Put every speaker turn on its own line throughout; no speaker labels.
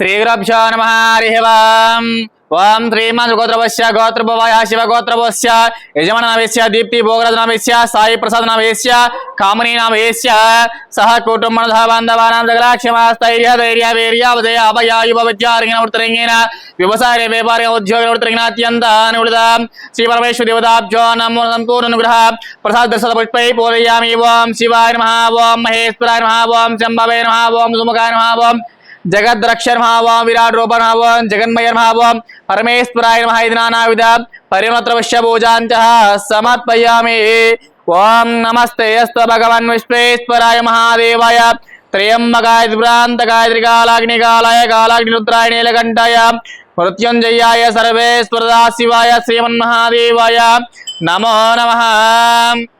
శ్రీగురభ్యో నమ హరి ఓం ఓం శ్రీమాన్ గోత్రవశ్య గోత్రభవాయ శివగోత్రవశ్య యజమాన నామేశ్య దీప్తి భోగరాజ నామేశ్య సాయి ప్రసాద్ నామేశ్య కామినీ నామేశ్య సహ కుటుంబ బాంధవానాం జగలాక్షమాస్థైర్య ధైర్య వీర్య ఉదయ అభయ యువ విద్యారంగిన ఉత్తరంగిన వ్యవసాయ వ్యాపార ఉద్యోగ ఉత్తరంగిన అత్యంత నివృత శ్రీ పరమేశ్వర దేవతాభ్యో నమో సంపూర్ణ అనుగ్రహ ప్రసాద దర్శన పుష్పై పూరయామి ఓం శివాయ నమ ఓం మహేశ్వరాయ నమ ఓం శంభవే నమ ఓం సుముఖాయ నమ ఓం जगद्रक्षर महावम विराट रोपण हवन जगन्मय महावम परमेश्वराय महादिनाविध परिमत्रवश्य भोजांच समर्पयामि। ओम नमस्ते, अस्त भगवान विश्वेश्वराय महादेवाय त्रयंबकाय विभ्रांत गायत्रिकालाग्निकालाय कालाग्निरुद्राय नीलकंठाय मृत्युंजयाय सर्वेश्वरदा शिवाय श्रीमन्महादेवाय, नमो नमः।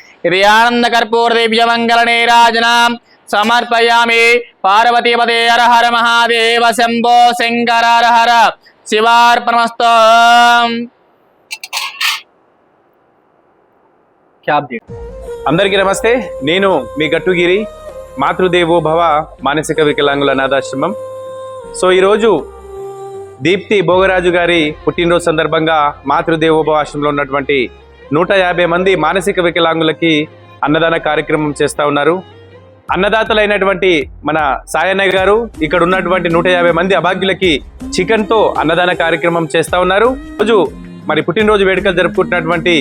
అస్తో రుద్రోపేభ్య శ్రీ సమర్పయామి పార్వతీపదే మహాదేవ శంభో శంకర హర
అందరికీ నమస్తే. నేను మీ గట్టుగిరి మాతృదేవో భవ మానసిక వికలాంగుల అనాథాశ్రమం. సో ఈరోజు దీప్తి భోగరాజు గారి పుట్టినరోజు సందర్భంగా మాతృదేవోభవ ఆశ్రమంలో ఉన్నటువంటి నూట యాభై మంది మానసిక వికలాంగులకి అన్నదాన కార్యక్రమం చేస్తూ ఉన్నారు. అన్నదాతలైనటువంటి మన సాయన్న గారు ఇక్కడ ఉన్నటువంటి నూట యాభై మంది అభాగ్యులకి చికెన్తో అన్నదాన కార్యక్రమం చేస్తూ ఉన్నారు. రోజు మరి పుట్టినరోజు వేడుకలు జరుపుకుంటున్నటువంటి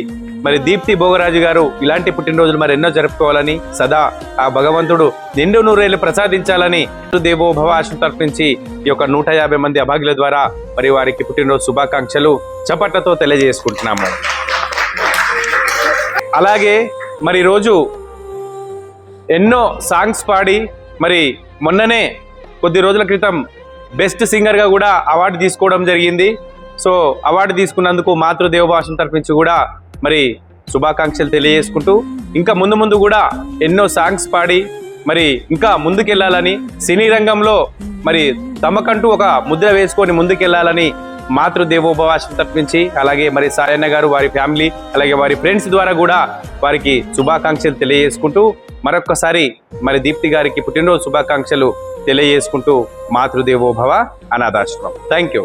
మరి దీప్తి భోగరాజు గారు ఇలాంటి పుట్టినరోజులు మరి ఎన్నో జరుపుకోవాలని సదా ఆ భగవంతుడు నిండు నూరేళ్ళు ప్రసాదించాలని దేవోభవ ఆశ్రమం తరపు ఈ యొక్క నూట యాభై మంది అభాగ్యుల ద్వారా మరి వారికి పుట్టినరోజు శుభాకాంక్షలు చప్పట్లతో తెలియజేసుకుంటున్నాము. అలాగే మరి రోజు ఎన్నో సాంగ్స్ పాడి మరి మొన్ననే కొద్ది రోజుల క్రితం బెస్ట్ సింగర్గా కూడా అవార్డు తీసుకోవడం జరిగింది. సో అవార్డు తీసుకున్నందుకు మాతృ భాషను తరపించి కూడా మరి శుభాకాంక్షలు తెలియజేసుకుంటూ ఇంకా ముందు ముందు కూడా ఎన్నో సాంగ్స్ పాడి మరి ఇంకా ముందుకెళ్ళాలని సినీ రంగంలో మరి తమకంటూ ఒక ముద్ర వేసుకొని ముందుకెళ్ళాలని మాతృదేవోభవాసం తప్పించి అలాగే మరి సాయన్న గారు వారి ఫ్యామిలీ అలాగే వారి ఫ్రెండ్స్ ద్వారా కూడా వారికి శుభాకాంక్షలు తెలియజేసుకుంటూ మరొక్కసారి మరి దీప్తి గారికి పుట్టినరోజు శుభాకాంక్షలు తెలియజేసుకుంటూ మాతృదేవోభవ అనాథాశ్రమం. Thank you